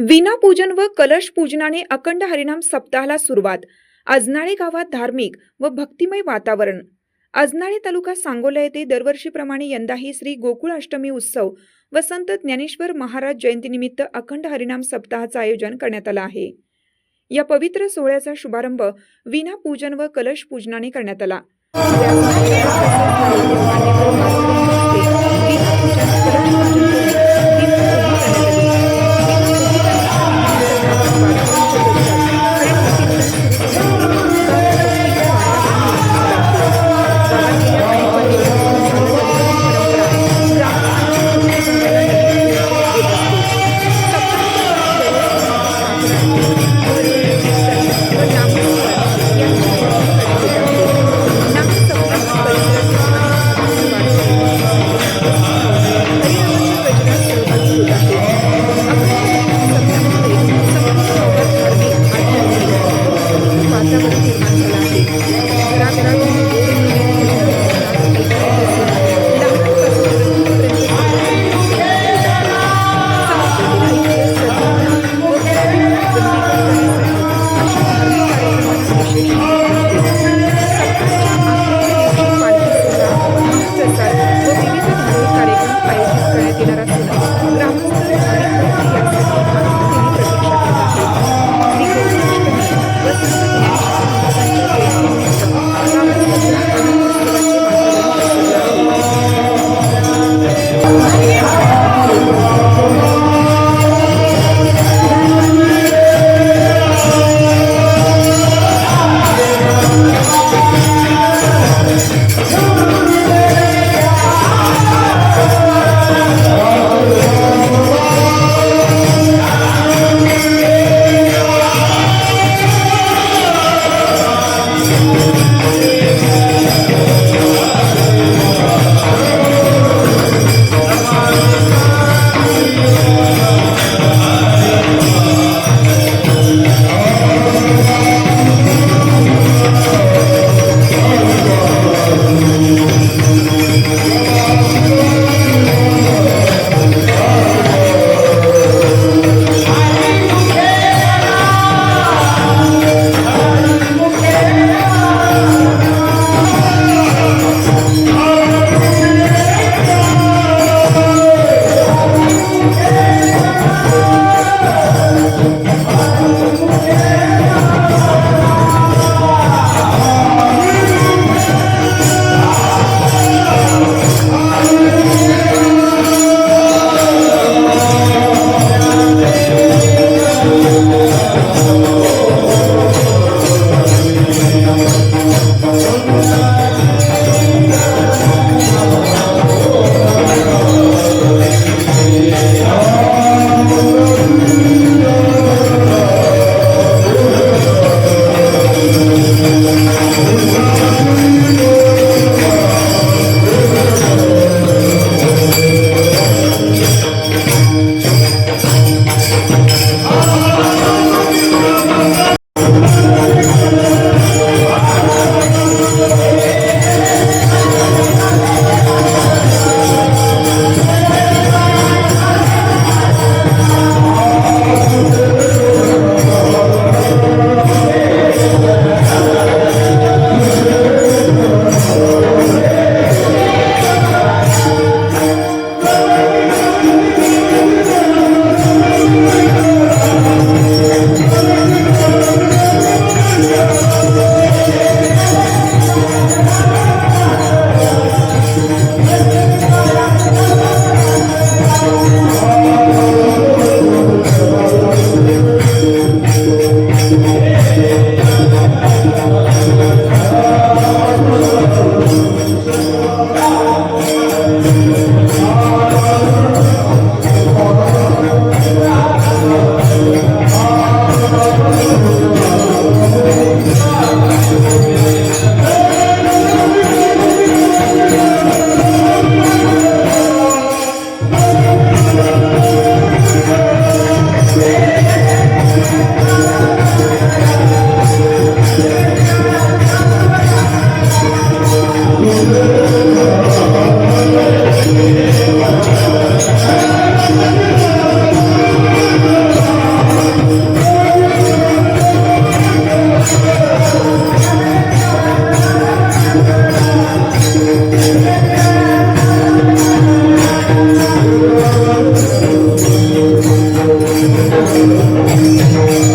विनापूजन व कलश पूजनाने अखंड हरिनाम सप्ताहाला सुरुवात. अजनाळे गावात धार्मिक व भक्तिमय वातावरण. अजनाळे तालुका सांगोला येथे दरवर्षीप्रमाणे यंदाही श्री गोकुळ अष्टमी उत्सव व संत ज्ञानेश्वर महाराज जयंतीनिमित्त अखंड हरिनाम सप्ताहाचं आयोजन करण्यात आलं आहे. या पवित्र सोहळ्याचा शुभारंभ विनापूजन व कलश पूजनाने करण्यात आला. I'm